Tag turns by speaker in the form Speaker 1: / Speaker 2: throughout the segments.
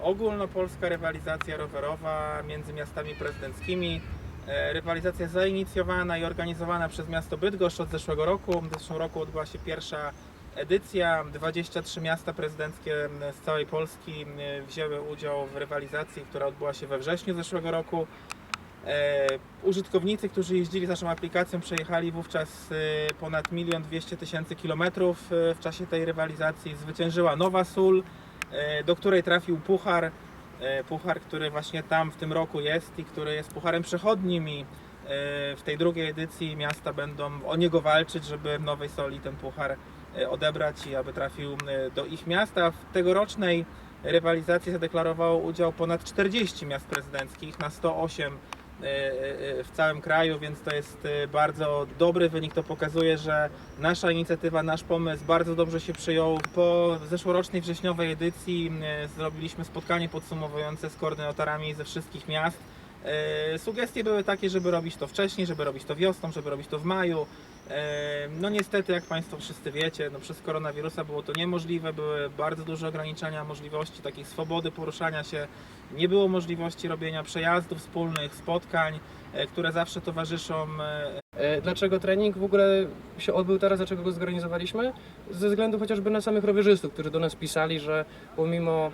Speaker 1: ogólnopolska rywalizacja rowerowa między miastami prezydenckimi. E, Rywalizacja zainicjowana i organizowana przez miasto Bydgoszcz od zeszłego roku. W zeszłym roku odbyła się pierwsza edycja. 23 miasta prezydenckie z całej Polski e, wzięły udział w rywalizacji, która odbyła się we wrześniu zeszłego roku. E, Użytkownicy, którzy jeździli z naszą aplikacją, przejechali wówczas e, ponad 1 200 tysięcy kilometrów e, w czasie tej rywalizacji. Zwyciężyła Nowa Sól, e, do której trafił puchar. E, Puchar, który właśnie tam w tym roku jest i który jest pucharem przechodnim i e, w tej drugiej edycji miasta będą o niego walczyć, żeby w Nowej Soli ten puchar e, odebrać i aby trafił e, do ich miasta. W tegorocznej rywalizacji zadeklarowało udział ponad 40 miast prezydenckich na 108 e, e, w całym kraju, więc to jest e, bardzo dobry wynik. To pokazuje, że nasza inicjatywa, nasz pomysł bardzo dobrze się przyjął. Po zeszłorocznej wrześniowej edycji e, zrobiliśmy spotkanie podsumowujące z koordynatorami ze wszystkich miast. E, Sugestie były takie, żeby robić to wcześniej, żeby robić to wiosną, żeby robić to w maju. E, No niestety, jak Państwo wszyscy wiecie, no przez koronawirusa było to niemożliwe, były bardzo duże ograniczenia możliwości takiej swobody poruszania się, nie było możliwości robienia przejazdów wspólnych, spotkań, e, które zawsze towarzyszą
Speaker 2: Dlaczego trening w ogóle się odbył teraz, dlaczego go zorganizowaliśmy? Ze względu chociażby na samych rowerzystów, którzy do nas pisali, że pomimo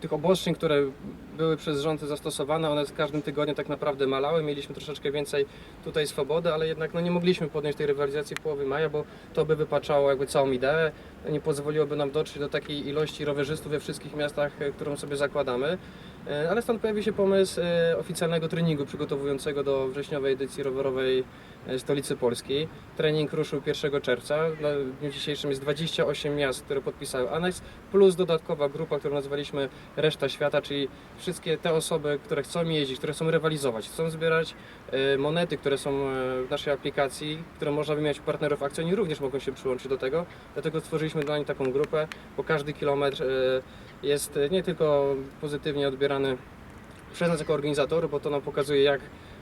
Speaker 2: tych obostrzeń, które były przez rząd zastosowane, one z każdym tygodniem tak naprawdę malały, mieliśmy troszeczkę więcej tutaj swobody, ale jednak no, nie mogliśmy podjąć tej rywalizacji w połowie maja, bo to by wypaczało jakby całą ideę, nie pozwoliłoby nam dotrzeć do takiej ilości rowerzystów we wszystkich miastach, e, którą sobie zakładamy. E, Ale stąd pojawił się pomysł e, oficjalnego treningu przygotowującego do wrześniowej edycji rowerowej e, stolicy Polski. Trening ruszył 1 czerwca. Na dniu dzisiejszym jest 28 miast, które podpisały aneks, plus dodatkowa grupa, którą nazwaliśmy Reszta Świata, czyli wszystkie te osoby, które chcą jeździć, które chcą rywalizować, chcą zbierać monety, które są w naszej aplikacji, które można wymieniać u partnerów akcji, oni również mogą się przyłączyć do tego. Dlatego stworzyliśmy dla nich taką grupę, bo każdy kilometr jest e, nie tylko pozytywnie odbierany przez nas jako organizatorów, bo to nam pokazuje, jak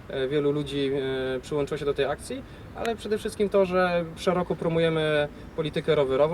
Speaker 2: e, wielu ludzi e, przyłączyło się do tej akcji, ale przede wszystkim to, że szeroko promujemy politykę rowerową.